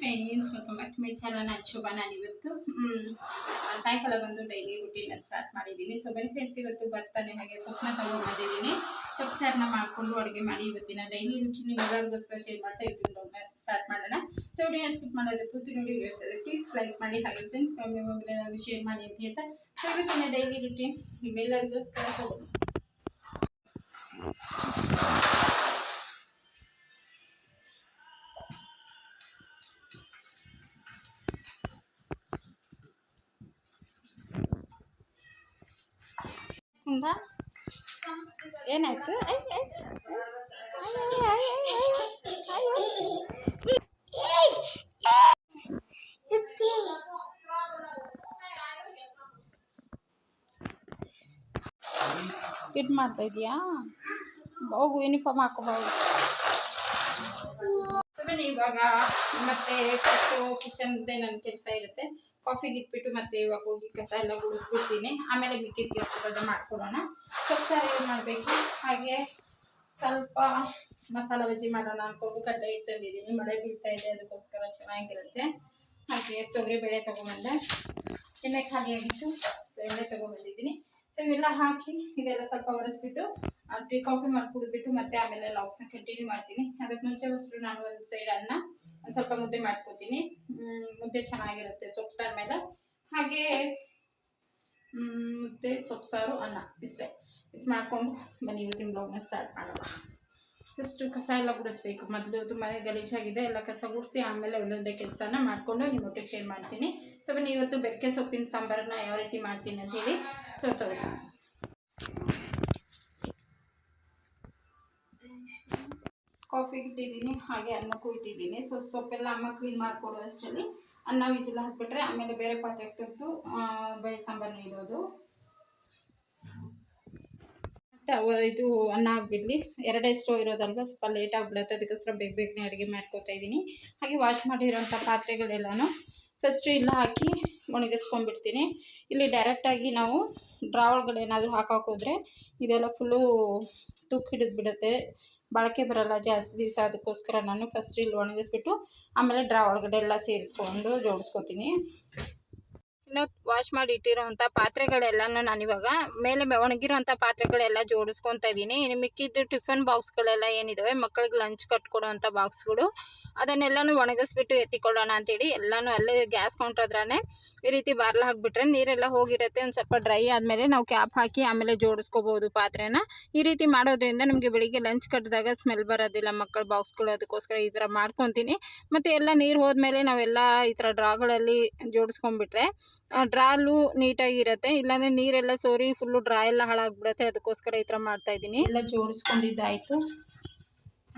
Friends welcome back to my channel ನಾನು ಶೋಭಾ ನಾನು ಇವತ್ತು. ಸಾಯಂಕಾಲ ಬಂದು ಡೈಲಿ ರುಟೀನ್ ಸ್ಟಾರ್ಟ್ ಮಾಡಿದ್ದೀನಿ. ಸೊ ಬನ್ನಿ ಫ್ರೆಂಡ್ಸ್ ಇವತ್ತು ಬರ್ತಾನೆ ಹಾಗೆ ಸೊಪ್ಪನ್ನ ತಗೊಂಡ್ಬಂದಿದ್ದೀನಿ ಸೊಪ್ಪು ಸಾರನ್ನ ಮಾಡಿಕೊಂಡು ಅಡುಗೆ ಮಾಡಿ ಇವತ್ತಿನ ಡೈಲಿ ರುಟೀನ್ ಎಲ್ಲರಿಗೋಸ್ಕರ ಶೇರ್ ಮಾಡ್ತಾ ಇದ್ದೀನಿ. ಸ್ಟಾರ್ಟ್ ಮಾಡೋಣ. ಸೊ ವಿಡಿಯೋ ಸ್ಕಿಪ್ ಮಾಡೋದು ಪೂರ್ತಿ ನೋಡಿ ವಿಡಿಯೋಸ್ ಪ್ಲೀಸ್ ಲೈಕ್ ಮಾಡಿ ಹಾಗೆ ಫ್ರೆಂಡ್ಸ್ ಕಮ್ಮಿ ಮೊಬೈಲ್ ಶೇರ್ ಮಾಡಿ ಅಂತ ಹೇಳ್ತಾ. ಸೊ ಇವತ್ತಿನ ಡೈಲಿ ರುಟೀನ್ ಇವೆಲ್ಲರಿಗೋಸ್ಕರ ಸೊ ಏನಾಯ್ತು ಸ್ಕಿಡ್ ಮಾಡ್ತಾ ಇದೀಯಾ ಹೋಗು ಯೂನಿಫಾರ್ಮ್ ಹಾಕೋಬಹುದು ಇವಾಗ ಮತ್ತೆ ಫಸ್ಟು ಕಿಚನ್ದೇ ನನ್ನ ಕೆಲಸ ಇರುತ್ತೆ. ಕಾಫಿಗೆ ಇಟ್ಬಿಟ್ಟು ಮತ್ತೆ ಇವಾಗ ಹೋಗಿ ಕಸ ಎಲ್ಲ ಗುಡಿಸ್ಬಿಡ್ತೀನಿ. ಆಮೇಲೆ ಮಿಕ್ಕಿದ ಕೆಲಸಗಳನ್ನ ಮಾಡ್ಕೊಡೋಣ. ಸೊಪ್ಪು ಏನು ಮಾಡಬೇಕು? ಹಾಗೆ ಸ್ವಲ್ಪ ಮಸಾಲ ಬಜ್ಜಿ ಮಾಡೋಣ ಅಂದ್ಕೊಂಡು ಕಡ್ಡೆ ತಂದಿದ್ದೀನಿ. ಮಳೆ ಬೀಳ್ತಾ ಇದೆ, ಅದಕ್ಕೋಸ್ಕರ ಚೆನ್ನಾಗಿರುತ್ತೆ. ಹಾಗೆ ತೊಗರಿ ಬೇಳೆ ತೊಗೊಂಬಂದೆ ಎಣ್ಣೆ ಖಾಲಿ ಆಗಿತ್ತು ಸೊ ಎಣ್ಣೆ ತೊಗೊಂಬಂದಿದ್ದೀನಿ ಸೊ ಇವೆಲ್ಲ ಹಾಕಿ ಇದೆಲ್ಲ ಸ್ವಲ್ಪ ಒರೆಸ್ಬಿಟ್ಟು ಟೀ ಕಾಫಿ ಮಾಡಿ ಕುಡಿದ್ಬಿಟ್ಟು ಮತ್ತೆ ಆಮೇಲೆ ಲಾಗ್ಸ್ನ ಕಂಟಿನ್ಯೂ ಮಾಡ್ತೀನಿ. ಅದಕ್ಕೆ ಮುಂಚೆ ಫಸ್ಟು ನಾನು ಒಂದು ಸೈಡ್ ಅನ್ನ ಒಂದು ಸ್ವಲ್ಪ ಮುದ್ದೆ ಮಾಡ್ಕೋತೀನಿ. ಮುದ್ದೆ ಚೆನ್ನಾಗಿರುತ್ತೆ ಸೊಪ್ಪು ಸಾರು ಮೇಲೆ. ಹಾಗೆ ಮುದ್ದೆ, ಸೊಪ್ಪು ಸಾರು, ಅನ್ನ ಇಷ್ಟೇ. ಇದು ಮಾಡ್ಕೊಂಡು ಬನ್ನಿ ಇವತ್ತಿನ ಬ್ಲಾಗ್ನ ಸ್ಟಾರ್ಟ್ ಮಾಡೋಣ. ಫಸ್ಟು ಕಸ ಎಲ್ಲ ಗುಡಿಸ್ಬೇಕು. ಮೊದಲು ತುಂಬಾ ಗಲೀಜಾಗಿದೆ. ಎಲ್ಲ ಕಸ ಗುಡಿಸಿ ಆಮೇಲೆ ಒಂದೊಂದೇ ಕೆಲಸನ ಮಾಡಿಕೊಂಡು ನಿಮ್ಮೊಟ್ಟಿಗೆ ಶೇರ್ ಮಾಡ್ತೀನಿ. ಸೊ ಬನ್ನಿ ಇವತ್ತು ಬೆಕ್ಕೆ ಸೊಪ್ಪಿನ ಸಾಂಬಾರನ್ನ ಯಾವ ರೀತಿ ಮಾಡ್ತೀನಿ ಅಂತ ಸೊ ತೋರಿಸಿ ಕಾಫಿ ಇಟ್ಟಿದ್ದೀನಿ ಹಾಗೆ ಅನ್ನಕ್ಕೂ ಇಟ್ಟಿದ್ದೀನಿ ಸೊ ಸೊಪ್ಪೆಲ್ಲ ಅಮ್ಮ ಕ್ಲೀನ್ ಮಾಡಿಕೊಡೋ ಅಷ್ಟರಲ್ಲಿ ಅನ್ನ ವಿಜಿಲ್ ಹಾಕ್ಬಿಟ್ರೆ ಆಮೇಲೆ ಬೇರೆ ಪಾತ್ರೆ ತೆಗೆದು ಬೇಳೆ ಸಾಂಬಾರು ಇಡೋದು. ಇದು ಅನ್ನ ಆಗಿಬಿಡ್ಲಿ. ಎರಡೇ ಸ್ಟೋ ಇರೋದಲ್ವ, ಸ್ವಲ್ಪ ಲೇಟ್ ಆಗಿಬಿಡುತ್ತೆ. ಅದಕ್ಕೋಸ್ಕರ ಬೇಗ ಬೇಗನೆ ಅಡುಗೆ ಮಾಡ್ಕೋತಾ ಇದ್ದೀನಿ. ಹಾಗೆ ವಾಶ್ ಮಾಡಿರೋಂಥ ಪಾತ್ರೆಗಳೆಲ್ಲನೂ ಫಸ್ಟು ಇಲ್ಲ ಹಾಕಿ ಒಣಗಿಸ್ಕೊಂಡ್ಬಿಡ್ತೀನಿ. ಇಲ್ಲಿ ಡೈರೆಕ್ಟಾಗಿ ನಾವು ಡ್ರಾ ಒಳಗಡೆ ಏನಾದರೂ ಹಾಕೋಕೆ ಹೋದರೆ ಇದೆಲ್ಲ ಫುಲ್ಲು ತುಕ್ಕು ಹಿಡಿದು ಬಿಡುತ್ತೆ. ಬಳಕೆ ಬರಲ್ಲ ಜಾಸ್ತಿ ದಿವಸ ಅದಕ್ಕೋಸ್ಕರ ನಾನು ಫಸ್ಟ್ ಇಲ್ಲಿ ಒಣಗಿಸ್ಬಿಟ್ಟು ಆಮೇಲೆ ಡ್ರಾ ಒಳಗಡೆ ಎಲ್ಲ ಸೇರಿಸ್ಕೊಂಡು ಜೋಡಿಸ್ಕೊತೀನಿ. ಇನ್ನು ವಾಶ್ ಮಾಡಿ ಇಟ್ಟಿರೋವಂಥ ಪಾತ್ರೆಗಳೆಲ್ಲನೂ ನಾನಿವಾಗ ಮೇಲೆ ಒಣಗಿರುವಂತಹ ಪಾತ್ರೆಗಳೆಲ್ಲ ಜೋಡಿಸ್ಕೊತಾ ಇದ್ದೀನಿ. ಮಿಕ್ಕಿದ್ದು ಟಿಫನ್ ಬಾಕ್ಸ್ಗಳೆಲ್ಲ ಏನಿದ್ದಾವೆ ಮಕ್ಕಳಿಗೆ ಲಂಚ್ ಕಟ್ಕೊಡೋವಂಥ ಬಾಕ್ಸ್ಗಳು ಅದನ್ನೆಲ್ಲನೂ ಒಣಗಿಸ್ಬಿಟ್ಟು ಎತ್ತಿಕೊಳ್ಳೋಣ ಅಂತೇಳಿ ಎಲ್ಲನೂ ಅಲ್ಲೇ ಗ್ಯಾಸ್ ಕೌಂಟರ್ ಹತ್ರನೇ ಈ ರೀತಿ ಬಾರ್ಲ ಹಾಕ್ಬಿಟ್ರೆ ನೀರೆಲ್ಲ ಹೋಗಿರುತ್ತೆ, ಒಂದು ಸ್ವಲ್ಪ ಡ್ರೈ ಆದಮೇಲೆ ನಾವು ಕ್ಯಾಪ್ ಹಾಕಿ ಆಮೇಲೆ ಜೋಡಿಸ್ಕೋಬೋದು ಪಾತ್ರೆನ. ಈ ರೀತಿ ಮಾಡೋದ್ರಿಂದ ನಮಗೆ ಬೆಳಿಗ್ಗೆ ಲಂಚ್ ಕಟ್ಟಿದಾಗ ಸ್ಮೆಲ್ ಬರೋದಿಲ್ಲ ಮಕ್ಕಳ ಬಾಕ್ಸ್ಗಳು ಅದಕ್ಕೋಸ್ಕರ ಈ ಥರ ಮಾಡ್ಕೊತೀನಿ. ಮತ್ತು ಎಲ್ಲ ನೀರು ಹೋದ್ಮೇಲೆ ನಾವೆಲ್ಲ ಈ ಥರ ಡ್ರಾಗಳಲ್ಲಿ ಜೋಡಿಸ್ಕೊಂಡ್ಬಿಟ್ರೆ ಡ್ರಾಲು ನೀಟಾಗಿರುತ್ತೆ, ಇಲ್ಲಾಂದ್ರೆ ನೀರೆಲ್ಲ ಸೋರಿ ಫುಲ್ಲು ಡ್ರಾ ಎಲ್ಲ ಹಾಳಾಗ್ಬಿಡತ್ತೆ, ಅದಕ್ಕೋಸ್ಕರ ಈ ಥರ ಮಾಡ್ತಾ ಇದ್ದೀನಿ. ಎಲ್ಲ ಜೋಡಿಸ್ಕೊಂಡಿದ್ದಾಯಿತು.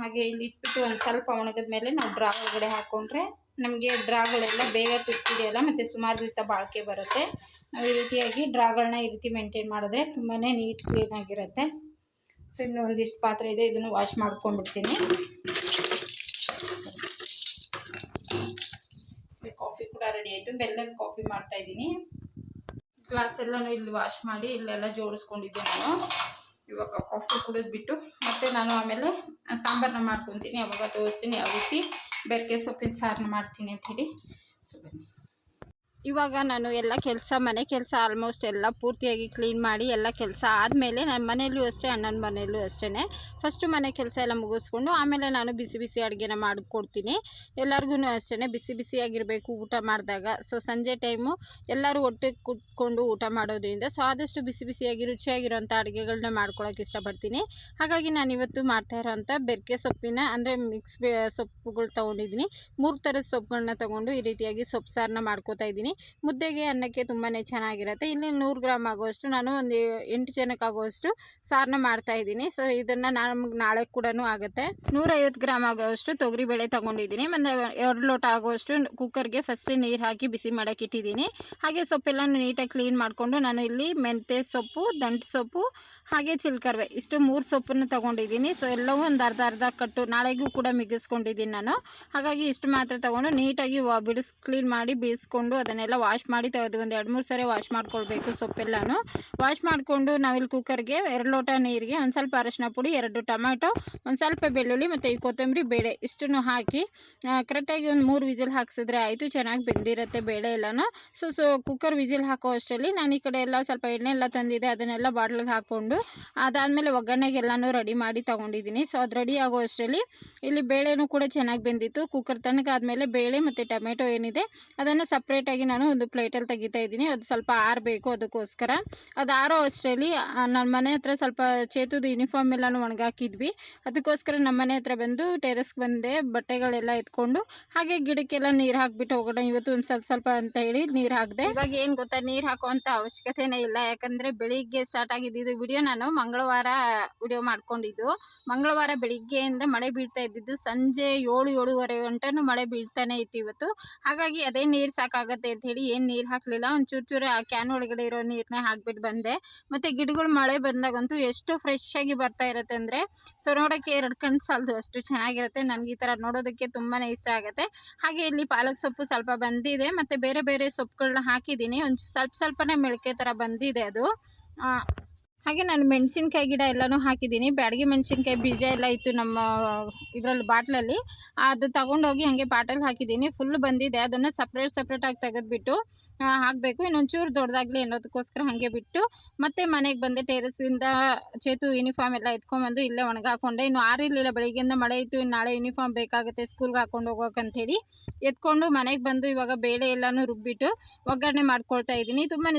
ಹಾಗೆ ಇಲ್ಲಿ ಇಟ್ಬಿಟ್ಟು ಒಂದು ಸ್ವಲ್ಪ ಒಣಗಿದ ಮೇಲೆ ನಾವು ಡ್ರಾ ಒಳಗಡೆ ಹಾಕ್ಕೊಂಡ್ರೆ ನಮಗೆ ಡ್ರಾಗಳೆಲ್ಲ ಬೇಗ ತುಟ್ಟಿದೆಯಲ್ಲ ಮತ್ತು ಸುಮಾರು ದಿವಸ ಬಾಳಿಕೆ ಬರುತ್ತೆ. ನಾವು ಈ ರೀತಿಯಾಗಿ ಡ್ರಾಗಳನ್ನ ಈ ರೀತಿ ಮೇಂಟೈನ್ ಮಾಡಿದ್ರೆ ತುಂಬಾ ನೀಟ್ ಕ್ಲೀನಾಗಿರುತ್ತೆ ಸೊ ಇನ್ನು ಒಂದಿಷ್ಟು ಪಾತ್ರೆ ಇದೆ, ಇದನ್ನು ವಾಶ್ ಮಾಡ್ಕೊಂಡ್ಬಿಡ್ತೀನಿ ಕಾಫಿ ಕೂಡ ರೆಡಿ ಆಯಿತು. ಬೆಲ್ಲದ ಕಾಫಿ ಮಾಡ್ತಾ ಇದ್ದೀನಿ. ಗ್ಲಾಸ್ ಎಲ್ಲನೂ ಇಲ್ಲಿ ವಾಶ್ ಮಾಡಿ ಇಲ್ಲೆಲ್ಲ ಜೋಡಿಸ್ಕೊಂಡಿದ್ದೆ ನಾನು. ಇವಾಗ ಕಾಫಿ ಕುಡಿದ್ಬಿಟ್ಟು ಮತ್ತೆ ನಾನು ಆಮೇಲೆ ಸಾಂಬಾರನ್ನ ಮಾಡ್ಕೊತೀನಿ. ಅವಾಗ ತೋರಿಸ್ತೀನಿ ಯಾವ ರೀತಿ ಬೆರಕೆ ಸೊಪ್ಪಿನ ಸಾರನ್ನ ಮಾಡ್ತೀನಿ ಅಂಥೇಳಿ ಸೊ ಬನ್ನಿ. ಇವಾಗ ನಾನು ಎಲ್ಲ ಕೆಲಸ, ಮನೆ ಕೆಲಸ ಆಲ್ಮೋಸ್ಟ್ ಎಲ್ಲ ಪೂರ್ತಿಯಾಗಿ ಕ್ಲೀನ್ ಮಾಡಿ ಎಲ್ಲ ಕೆಲಸ ಆದಮೇಲೆ ನನ್ನ ಮನೆಯಲ್ಲೂ ಅಷ್ಟೇ, ಅಣ್ಣನ ಮನೆಯಲ್ಲೂ ಅಷ್ಟೇ ಫಸ್ಟು ಮನೆ ಕೆಲಸ ಎಲ್ಲ ಮುಗಿಸ್ಕೊಂಡು ಆಮೇಲೆ ನಾನು ಬಿಸಿ ಬಿಸಿ ಅಡುಗೆನ ಮಾಡಿಕೊಡ್ತೀನಿ. ಎಲ್ಲರಿಗೂ ಅಷ್ಟೇ ಬಿಸಿ ಬಿಸಿಯಾಗಿರಬೇಕು ಊಟ ಮಾಡಿದಾಗ. ಸೊ ಸಂಜೆ ಟೈಮು ಎಲ್ಲರೂ ಒಟ್ಟಿಗೆ ಕುತ್ಕೊಂಡು ಊಟ ಮಾಡೋದ್ರಿಂದ ಸೊ ಆದಷ್ಟು ಬಿಸಿ ಬಿಸಿಯಾಗಿ ರುಚಿಯಾಗಿರೋಂಥ ಅಡುಗೆಗಳನ್ನ ಮಾಡ್ಕೊಳಕ್ಕೆ ಇಷ್ಟಪಡ್ತೀನಿ. ಹಾಗಾಗಿ ನಾನು ಇವತ್ತು ಮಾಡ್ತಾ ಇರೋವಂಥ ಬೆರಕೆ ಸೊಪ್ಪಿನ, ಅಂದರೆ ಮಿಕ್ಸ್ ಸೊಪ್ಪುಗಳು ತೊಗೊಂಡಿದ್ದೀನಿ. ಮೂರು ಥರದ ಸೊಪ್ಪುಗಳನ್ನ ತೊಗೊಂಡು ಈ ರೀತಿಯಾಗಿ ಸೊಪ್ಪು ಸಾರನ್ನ ಮಾಡ್ಕೋತಾ ಇದ್ದೀನಿ. ಮುದ್ದೆಗೆ ಅನ್ನಕ್ಕೆ ತುಂಬಾ ಚೆನ್ನಾಗಿರುತ್ತೆ. ಇಲ್ಲಿ ನೂರು ಗ್ರಾಮ್ ಆಗುವಷ್ಟು ನಾನು ಒಂದು ಎಂಟು ಜನಕ್ಕೆ ಆಗುವಷ್ಟು ಸಾರನ್ನ ಮಾಡ್ತಾ ಇದ್ದೀನಿ. ಸೊ, ಇದನ್ನು ನಮ್ಗೆ ನಾಳೆ ಕೂಡ ಆಗುತ್ತೆ. ನೂರೈವತ್ತು ಗ್ರಾಮ್ ಆಗುವಷ್ಟು ತೊಗರಿಬೇಳೆ ತೊಗೊಂಡಿದ್ದೀನಿ. ಮತ್ತು ಎರಡು ಲೋಟ ಆಗುವಷ್ಟು ಕುಕ್ಕರ್ಗೆ ಫಸ್ಟ್ ನೀರು ಹಾಕಿ ಬಿಸಿ ಮಾಡಕ್ಕೆ ಇಟ್ಟಿದ್ದೀನಿ. ಹಾಗೆ ಸೊಪ್ಪೆಲ್ಲ ನೀಟಾಗಿ ಕ್ಲೀನ್ ಮಾಡಿಕೊಂಡು ನಾನು ಇಲ್ಲಿ ಮೆಂತ್ಯ ಸೊಪ್ಪು, ದಂಟು ಸೊಪ್ಪು, ಹಾಗೆ ಚಿಲ್ಕರ್ವೆ ಇಷ್ಟು ಮೂರು ಸೊಪ್ಪನ್ನು ತೊಗೊಂಡಿದ್ದೀನಿ. ಸೊ, ಎಲ್ಲವೂ ಒಂದು ಅರ್ಧ ಅರ್ಧ ಕಟ್ಟು ನಾಳೆಗೂ ಕೂಡ ಮಿಗಿಸ್ಕೊಂಡಿದ್ದೀನಿ ನಾನು. ಹಾಗಾಗಿ ಇಷ್ಟು ಮಾತ್ರ ತಗೊಂಡು ನೀಟಾಗಿ ಬಿಡಿಸಿ, ಕ್ಲೀನ್ ಮಾಡಿ ಬಿಡಿಸ್ಕೊಂಡು ಅದನ್ನು ಅದನ್ನೆಲ್ಲ ವಾಶ್ ಮಾಡಿ ತೆಗೆದು ಒಂದು ಎರಡು ಮೂರು ಸರಿ ವಾಶ್ ಮಾಡ್ಕೊಳ್ಬೇಕು ಸೊಪ್ಪೆಲ್ಲಾನು. ವಾಶ್ ಮಾಡಿಕೊಂಡು ನಾವಿಲ್ಲಿ ಕುಕ್ಕರ್ಗೆ ಎರಡು ಲೋಟ ನೀರಿಗೆ ಒಂದು ಸ್ವಲ್ಪ ಅರಶಿನ ಪುಡಿ, ಎರಡು ಟೊಮ್ಯಾಟೊ, ಒಂದು ಸ್ವಲ್ಪ ಬೆಳ್ಳುಳ್ಳಿ ಮತ್ತು ಈ ಕೊತ್ತಂಬರಿ ಬೇಳೆ ಇಷ್ಟನ್ನು ಹಾಕಿ ಕರೆಕ್ಟಾಗಿ ಒಂದು ಮೂರು ವಿಜಿಲ್ ಹಾಕ್ಸಿದ್ರೆ ಆಯಿತು, ಚೆನ್ನಾಗಿ ಬೆಂದಿರುತ್ತೆ ಬೇಳೆ ಎಲ್ಲಾನು. ಸೊ ಸೊ ಕುಕ್ಕರ್ ವಿಜಿಲ್ ಹಾಕೋ ಅಷ್ಟರಲ್ಲಿ ನಾನು ಈ ಕಡೆ ಎಲ್ಲ ಸ್ವಲ್ಪ ಎಣ್ಣೆ ಎಲ್ಲ ತಂದಿದೆ, ಅದನ್ನೆಲ್ಲ ಬಾಟ್ಲಿಗೆ ಹಾಕ್ಕೊಂಡು, ಅದಾದಮೇಲೆ ಒಗ್ಗರಣೆಗೆಲ್ಲನೂ ರೆಡಿ ಮಾಡಿ ತೊಗೊಂಡಿದ್ದೀನಿ. ಸೊ ಅದು ರೆಡಿ ಆಗೋ ಅಷ್ಟರಲ್ಲಿ ಇಲ್ಲಿ ಬೇಳೆನೂ ಕೂಡ ಚೆನ್ನಾಗಿ ಬೆಂದಿತ್ತು. ಕುಕ್ಕರ್ ತಣ್ಣಗಾದ್ಮೇಲೆ ಬೇಳೆ ಮತ್ತು ಟೊಮೆಟೊ ಏನಿದೆ, ಅದನ್ನು ಸಪ್ರೇಟಾಗಿ ನಾನು ಒಂದು ಪ್ಲೇಟಲ್ಲಿ ತೆಗಿತಾ ಇದ್ದೀನಿ. ಅದು ಸ್ವಲ್ಪ ಆರಬೇಕು ಅದಕ್ಕೋಸ್ಕರ. ಅದು ಆರೋ ಅಷ್ಟರಲ್ಲಿ ನನ್ನ ಮನೆ ಹತ್ರ ಸ್ವಲ್ಪ ಚೇತುದು ಯೂನಿಫಾರ್ಮ್ ಎಲ್ಲನೂ ಒಣಗಾಕಿದ್ವಿ. ಅದಕ್ಕೋಸ್ಕರ ನಮ್ಮ ಮನೆ ಹತ್ರ ಬಂದು ಟೆರೆಸ್ಗೆ ಬಂದೆ. ಬಟ್ಟೆಗಳೆಲ್ಲ ಎತ್ಕೊಂಡು, ಹಾಗೆ ಗಿಡಕ್ಕೆಲ್ಲ ನೀರು ಹಾಕ್ಬಿಟ್ಟು ಹೋಗೋಣ. ಇವತ್ತು ಒಂದು ಸ್ವಲ್ಪ ಸ್ವಲ್ಪ ಅಂತ ಹೇಳಿ ನೀರು ಹಾಕಿದೆ. ಇವಾಗ ಏನು ಗೊತ್ತಾ, ನೀರು ಹಾಕುವಂಥ ಅವಶ್ಯಕತೆನೇ ಇಲ್ಲ. ಯಾಕಂದರೆ ಬೆಳಿಗ್ಗೆ ಸ್ಟಾರ್ಟ್ ಆಗಿದ್ದು ವಿಡಿಯೋ ನಾನು ಮಂಗಳವಾರ ವಿಡಿಯೋ ಮಾಡ್ಕೊಂಡಿದ್ದು. ಮಂಗಳವಾರ ಬೆಳಿಗ್ಗೆಯಿಂದ ಮಳೆ ಬೀಳ್ತಾ ಇದ್ದಿದ್ದು ಸಂಜೆ ಏಳು ಏಳುವರೆ ಗಂಟೆನೂ ಮಳೆ ಬೀಳ್ತಾನೆ ಇತ್ತು ಇವತ್ತು. ಹಾಗಾಗಿ ಅದೇ ನೀರು ಸಾಕಾಗತ್ತೆ ಹೇಳಿ ಏನು ನೀರು ಹಾಕಲಿಲ್ಲ. ಒಂದು ಚೂರು ಚೂರು ಆ ಕ್ಯಾನ್ ಒಳಗಡೆ ಇರೋ ನೀರನ್ನೇ ಹಾಕ್ಬಿಟ್ಟು ಬಂದೆ. ಮತ್ತು ಗಿಡಗಳು ಮಳೆ ಬಂದಾಗಂತೂ ಎಷ್ಟು ಫ್ರೆಶ್ ಆಗಿ ಬರ್ತಾ ಇರುತ್ತೆ ಅಂದರೆ ಸೊ ನೋಡೋಕ್ಕೆ ಎರಡು ಕಣ್ಣು ಸಾಲದು ಅಷ್ಟು ಚೆನ್ನಾಗಿರುತ್ತೆ. ನನಗೆ ಈ ಥರ ನೋಡೋದಕ್ಕೆ ತುಂಬಾ ಇಷ್ಟ ಆಗುತ್ತೆ. ಹಾಗೆ ಇಲ್ಲಿ ಪಾಲಕ್ ಸೊಪ್ಪು ಸ್ವಲ್ಪ ಬಂದಿದೆ. ಮತ್ತು ಬೇರೆ ಬೇರೆ ಸೊಪ್ಪುಗಳನ್ನ ಹಾಕಿದ್ದೀನಿ. ಒಂದು ಸ್ವಲ್ಪ ಸ್ವಲ್ಪನೇ ಮೆಳಕೆ ಥರ ಬಂದಿದೆ ಅದು. ಆ, ಹಾಗೆ ನಾನು ಮೆಣಸಿನ್ಕಾಯಿ ಗಿಡ ಎಲ್ಲನೂ ಹಾಕಿದ್ದೀನಿ. ಬ್ಯಾಡಗಿ ಮೆಣಸಿನ್ಕಾಯಿ ಬೀಜ ಎಲ್ಲ ಇತ್ತು ನಮ್ಮ ಇದರಲ್ಲಿ ಬಾಟ್ಲಲ್ಲಿ. ಅದು ತಗೊಂಡೋಗಿ ಹಾಗೆ ಬಾಟಲ್ ಹಾಕಿದ್ದೀನಿ. ಫುಲ್ ಬಂದಿದೆ. ಅದನ್ನು ಸಪ್ರೇಟ್ ಸಪ್ರೇಟಾಗಿ ತೆಗೆದುಬಿಟ್ಟು ಹಾಕಬೇಕು. ಇನ್ನೊಂಚೂರು ದೊಡ್ಡದಾಗಲಿ ಅನ್ನೋದಕ್ಕೋಸ್ಕರ ಹಾಗೆ ಬಿಟ್ಟು, ಮತ್ತೆ ಮನೆಗೆ ಬಂದೆ. ಟೆರೆಸಿಂದ ಚೇತು ಯೂನಿಫಾರ್ಮ್ ಎಲ್ಲ ಎತ್ಕೊಂಡ್ಬಂದು ಇಲ್ಲೇ ಒಣಗಾಕೊಂಡೆ. ಇನ್ನು ಆರಿರಲಿಲ್ಲ. ಬೆಳಿಗ್ಗೆಯಿಂದ ಮಳೆ ಇತ್ತು. ಇನ್ನು ನಾಳೆ ಯೂನಿಫಾರ್ಮ್ ಬೇಕಾಗುತ್ತೆ. ಸ್ಕೂಲ್ಗೆ ಹಾಕೊಂಡು ಹೋಗೋಕ್ಕಂಥೇಳಿ ಎತ್ಕೊಂಡು ಮನೆಗೆ ಬಂದು ಇವಾಗ ಬೇಳೆ ಎಲ್ಲನೂ ರುಬ್ಬಿಟ್ಟು ಒಗ್ಗರಣೆ ಮಾಡ್ಕೊಳ್ತಾ ಇದ್ದೀನಿ. ತುಂಬಾ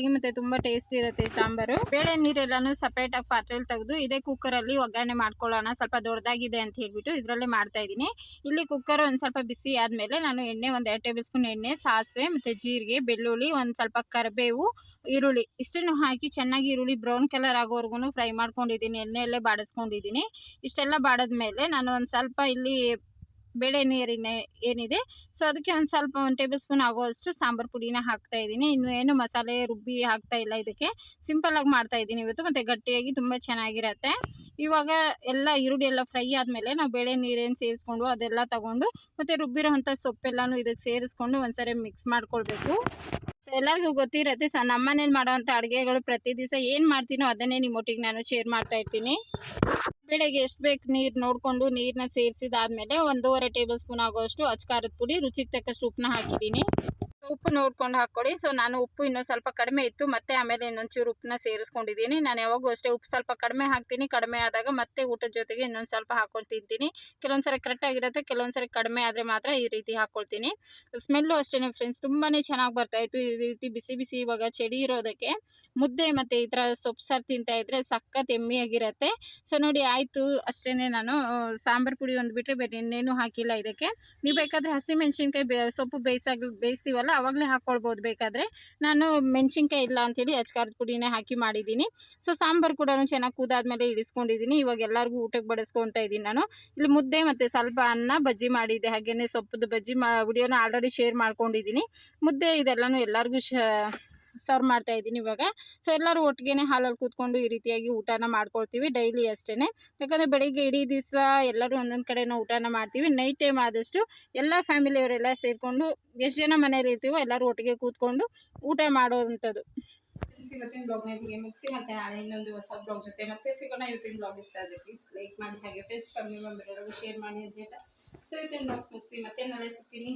ಆಗಿ ಮತ್ತು ತುಂಬ ಟೇಸ್ಟ್ ಇರುತ್ತೆ ಸಾಂಬಾರು. ಬೇಳೆ ನೀರೆಲ್ಲನೂ ಸಪ್ರೇಟಾಗಿ ಪಾತ್ರೆಯಲ್ಲಿ ತೆಗೆದು ಇದೇ ಕುಕ್ಕರಲ್ಲಿ ಒಗ್ಗರಣೆ ಮಾಡ್ಕೊಳ್ಳೋಣ. ಸ್ವಲ್ಪ ದೊಡ್ಡದಾಗಿದೆ ಅಂತ ಹೇಳ್ಬಿಟ್ಟು ಇದರಲ್ಲೇ ಮಾಡ್ತಾ ಇದ್ದೀನಿ. ಇಲ್ಲಿ ಕುಕ್ಕರ್ ಒಂದು ಸ್ವಲ್ಪ ಬಿಸಿ ಆದಮೇಲೆ ನಾನು ಎಣ್ಣೆ ಒಂದು ಎರಡು ಟೇಬಲ್ ಸ್ಪೂನ್ ಎಣ್ಣೆ, ಸಾಸಿವೆ ಮತ್ತು ಜೀರಿಗೆ, ಬೆಳ್ಳುಳ್ಳಿ, ಒಂದು ಸ್ವಲ್ಪ ಕರಿಬೇವು, ಈರುಳ್ಳಿ ಇಷ್ಟನ್ನು ಹಾಕಿ ಚೆನ್ನಾಗಿ ಈರುಳ್ಳಿ ಬ್ರೌನ್ ಕಲರ್ ಆಗೋವರೆಗೂ ಫ್ರೈ ಮಾಡ್ಕೊಂಡಿದ್ದೀನಿ. ಎಣ್ಣೆಯಲ್ಲೇ ಬಾಡಿಸ್ಕೊಂಡಿದ್ದೀನಿ. ಇಷ್ಟೆಲ್ಲ ಬಾಡಿದ್ಮೇಲೆ ನಾನು ಒಂದು ಸ್ವಲ್ಪ ಇಲ್ಲಿ ಬೇಳೆ ನೀರಿನ ಏನಿದೆ. ಸೊ ಅದಕ್ಕೆ ಒಂದು ಸ್ವಲ್ಪ ಒಂದು ಟೇಬಲ್ ಸ್ಪೂನ್ ಆಗೋಷ್ಟು ಸಾಂಬಾರು ಪುಡಿನ ಹಾಕ್ತಾ ಇದ್ದೀನಿ. ಇನ್ನು ಏನು ಮಸಾಲೆ, ರುಬ್ಬಿ ಹಾಕ್ತಾ ಇಲ್ಲ ಇದಕ್ಕೆ. ಸಿಂಪಲ್ಲಾಗಿ ಮಾಡ್ತಾ ಇದ್ದೀನಿ ಇವತ್ತು. ಮತ್ತು ಗಟ್ಟಿಯಾಗಿ ತುಂಬ ಚೆನ್ನಾಗಿರತ್ತೆ. ಇವಾಗ ಎಲ್ಲ ಈರುಳ್ಳಿ ಎಲ್ಲ ಫ್ರೈ ಆದಮೇಲೆ ನಾವು ಬೇಳೆ ನೀರೇನು ಸೇರಿಸ್ಕೊಂಡು ಅದೆಲ್ಲ ತಗೊಂಡು, ಮತ್ತು ರುಬ್ಬಿರೋಂಥ ಸೊಪ್ಪೆಲ್ಲನೂ ಇದಕ್ಕೆ ಸೇರಿಸ್ಕೊಂಡು ಒಂದ್ಸರಿ ಮಿಕ್ಸ್ ಮಾಡ್ಕೊಳ್ಬೇಕು. ಸೊ ಎಲ್ಲರಿಗೂ ಗೊತ್ತಿರತ್ತೆ. ಸೊ ನಮ್ಮ ಮನೇಲಿ ಮಾಡೋವಂಥ ಅಡುಗೆಗಳು ಪ್ರತಿ ದಿವಸ ಏನು ಮಾಡ್ತೀನೋ ಅದನ್ನೇ ನಿಮ್ಮೊಟ್ಟಿಗೆ ನಾನು ಶೇರ್ ಮಾಡ್ತಾ ಇರ್ತೀನಿ. ಬೇಳೆಗೆ ಎಷ್ಟು ಬೇಕು ನೀರು ನೋಡಿಕೊಂಡು ನೀರನ್ನ ಸೇರಿಸಿದಾದ್ಮೇಲೆ ಒಂದೂವರೆ ಟೇಬಲ್ ಸ್ಪೂನ್ ಆಗೋಷ್ಟು ಅಚ್ಕಾರದ ಪುಡಿ, ರುಚಿಗೆ ತಕ್ಕಷ್ಟು ಉಪ್ಪನ್ನ ಹಾಕಿದ್ದೀನಿ. ಉಪ್ಪು ನೋಡ್ಕೊಂಡು ಹಾಕ್ಕೊಡಿ. ಸೊ ನಾನು ಉಪ್ಪು ಇನ್ನೊಂದು ಸ್ವಲ್ಪ ಕಡಿಮೆ ಇತ್ತು, ಮತ್ತೆ ಆಮೇಲೆ ಇನ್ನೊಂಚೂರು ಉಪ್ಪನ್ನ ಸೇರಿಸ್ಕೊಂಡಿದ್ದೀನಿ. ನಾನು ಯಾವಾಗೂ ಅಷ್ಟೇ ಉಪ್ಪು ಸ್ವಲ್ಪ ಕಡಿಮೆ ಹಾಕ್ತೀನಿ. ಕಡಿಮೆ ಆದಾಗ ಮತ್ತೆ ಊಟದ ಜೊತೆಗೆ ಇನ್ನೊಂದು ಸ್ವಲ್ಪ ಹಾಕ್ಕೊಂಡು ತಿಂತೀನಿ. ಕೆಲವೊಂದು ಸರಿ ಕರೆಕ್ಟಾಗಿರುತ್ತೆ ಕೆಲವೊಂದು ಸರಿ ಕಡಿಮೆ ಆದರೆ ಮಾತ್ರ ಈ ರೀತಿ ಹಾಕ್ಕೊಳ್ತೀನಿ. ಸ್ಮೆಲ್ಲು ಅಷ್ಟೇ ಫ್ರೆಂಡ್ಸ್ ತುಂಬಾ ಚೆನ್ನಾಗಿ ಬರ್ತಾಯಿತ್ತು ಈ ರೀತಿ ಬಿಸಿ ಬಿಸಿ ಇವಾಗ ಚಳಿ ಇರೋದಕ್ಕೆ. ಮುದ್ದೆ ಮತ್ತು ಈ ಥರ ಸೊಪ್ಪು ಸಾರು ತಿಂತಾ ಇದ್ರೆ ಸಖತ್ ಎಮ್ಮಿಯಾಗಿರುತ್ತೆ ಸೊ ನೋಡಿ ಆಯಿತು. ಅಷ್ಟೇ ನಾನು ಸಾಂಬಾರು ಪುಡಿ ಒಂದು ಬಿಟ್ಟರೆ ಬೇರೆ ಇನ್ನೇನು ಹಾಕಿಲ್ಲ ಇದಕ್ಕೆ. ನೀವು ಬೇಕಾದರೆ ಹಸಿಮೆಣ್ಸಿನ್ಕಾಯಿ ಬೇ, ಸೊಪ್ಪು ಬೇಯಿಸಾಗ, ಬೇಯಿಸ್ತೀವಲ್ಲ? ಅವಾಗಲೇ ಹಾಕ್ಕೊಳ್ಬೋದು ಬೇಕಾದರೆ ನಾನು ಮೆಣಸಿನ್ಕಾಯಿ ಇಲ್ಲ ಅಂತೇಳಿ ಅಚ್ಕಾರದ ಪುಡಿನೇ ಹಾಕಿ ಮಾಡಿದ್ದೀನಿ. ಸೊ ಸಾಂಬಾರು ಕೂಡ ಚೆನ್ನಾಗಿ ಕೂದಾದ್ಮೇಲೆ ಇಳಿಸ್ಕೊಂಡಿದ್ದೀನಿ. ಇವಾಗ ಎಲ್ಲರಿಗೂ ಊಟಕ್ಕೆ ಬಡಿಸ್ಕೊತಾ ಇದ್ದೀನಿ ನಾನು. ಇಲ್ಲಿ ಮುದ್ದೆ ಮತ್ತು ಸ್ವಲ್ಪ ಅನ್ನ ಬಜ್ಜಿ ಮಾಡಿದ್ದೆ. ಹಾಗೆಯೇ ಸೊಪ್ಪದ ಬಜ್ಜಿ ಮಾ ವಿಡಿಯೋನ ಆಲ್ರೆಡಿ ಶೇರ್ ಮಾಡ್ಕೊಂಡಿದ್ದೀನಿ. ಮುದ್ದೆ ಇದೆಲ್ಲನೂ ಎಲ್ಲರಿಗೂ ಶ ಸರ್ವ್ ಮಾಡ್ತಾ ಇದ್ದೀನಿ ಇವಾಗ. ಸೊ ಎಲ್ಲರೂ ಒಟ್ಟಿಗೆ ಹಾಲಲ್ಲಿ ಕೂತ್ಕೊಂಡು ಈ ರೀತಿಯಾಗಿ ಊಟನ ಮಾಡ್ಕೊಳ್ತೀವಿ ಡೈಲಿ ಅಷ್ಟೇ ಯಾಕಂದರೆ ಬೆಳಿಗ್ಗೆ ಇಡೀ ದಿವಸ ಎಲ್ಲರೂ ಒಂದೊಂದು ಕಡೆನೂ ಊಟನ ಮಾಡ್ತೀವಿ. ನೈಟ್ ಟೈಮ್ ಆದಷ್ಟು ಎಲ್ಲ ಫ್ಯಾಮಿಲಿಯವರೆಲ್ಲ ಸೇರಿಕೊಂಡು ಎಷ್ಟು ಜನ ಮನೇಲಿ ಇರ್ತೀವೋ ಎಲ್ಲರೂ ಒಟ್ಟಿಗೆ ಕೂತ್ಕೊಂಡು ಊಟ ಮಾಡೋವಂಥದ್ದು. ಇವತ್ತಿನ ಬ್ಲಾಗ್ ಇಲ್ಲಿಗೆ ಮಿಕ್ಸಿ ಮತ್ತೆ ನಾಳೆ ಇನ್ನೊಂದು ಹೊಸ ಬ್ಲಾಗ್ ಜೊತೆ ಮತ್ತೆ ಸಿಗೋಣ. ಇವತ್ತಿನ ಬ್ಲಾಗ್ ಇಷ್ಟ ಆದರೆ ಪ್ಲೀಸ್ ಲೈಕ್ ಮಾಡಿ, ಹಾಗೆ ಫ್ರೆಂಡ್ಸ್ ಫ್ಯಾಮಿಲಿ ಮೆಂಬರ್ ಎಲ್ಲರಿಗೂ ಶೇರ್ ಮಾಡಿ ಅಂತ ಹೇಳ್ತಾ. ಸೊ ಇವತ್ತಿನ ಬ್ಲಾಗ್ಸ್ ಮುಗಿಸಿ ಮತ್ತೆ ನಾಳೆ ಸಿಗ್ತೀನಿ.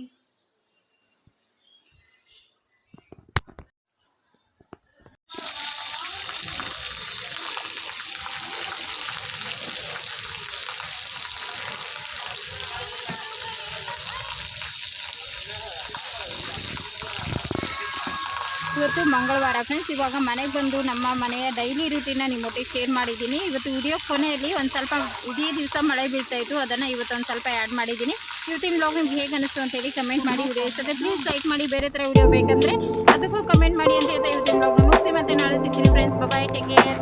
ಇವತ್ತು ಮಂಗಳವಾರ ಫ್ರೆಂಡ್ಸ್ ಇವಾಗ ಮನೆಗೆ ಬಂದು ನಮ್ಮ ಮನೆಯ ಡೈಲಿ ರೂಟೀನ ನಿಮ್ಮೊಟ್ಟಿಗೆ ಶೇರ್ ಮಾಡಿದ್ದೀನಿ. ಇವತ್ತು ವಿಡಿಯೋ ಕೊನೆಯಲ್ಲಿ ಒಂದು ಸ್ವಲ್ಪ ಇಡೀ ದಿವಸ ಮಳೆ ಬೀಳ್ತಾಯಿತ್ತು ಅದನ್ನು ಇವತ್ತು ಒಂದು ಸ್ವಲ್ಪ ಆ್ಯಡ್ ಮಾಡಿದ್ದೀನಿ. ಇವತ್ತಿನ ಬ್ಲಾಗ್ ನಿಮ್ಗೆ ಹೇಗೆ ಅನಿಸ್ತು ಅಂತೇಳಿ ಕಮೆಂಟ್ ಮಾಡಿ ವಿಡಿಯೋ ಇಷ್ಟ ಪ್ಲೀಸ್ ಲೈಕ್ ಮಾಡಿ, ಬೇರೆ ಥರ ವಿಡಿಯೋ ಬೇಕಂದರೆ ಅದಕ್ಕೂ ಕಮೆಂಟ್ ಮಾಡಿ ಅಂತ ಹೇಳ್ತಾ ಇವತ್ತಿನ ಬ್ಲಾಗ್ನ ಮುಗಿಸಿ ಮತ್ತೆ ನಾಳೆ ಸಿಗ್ತೀನಿ ಫ್ರೆಂಡ್ಸ್ ಬಾಯ್ ಟೇಕ್ ಕೇರ್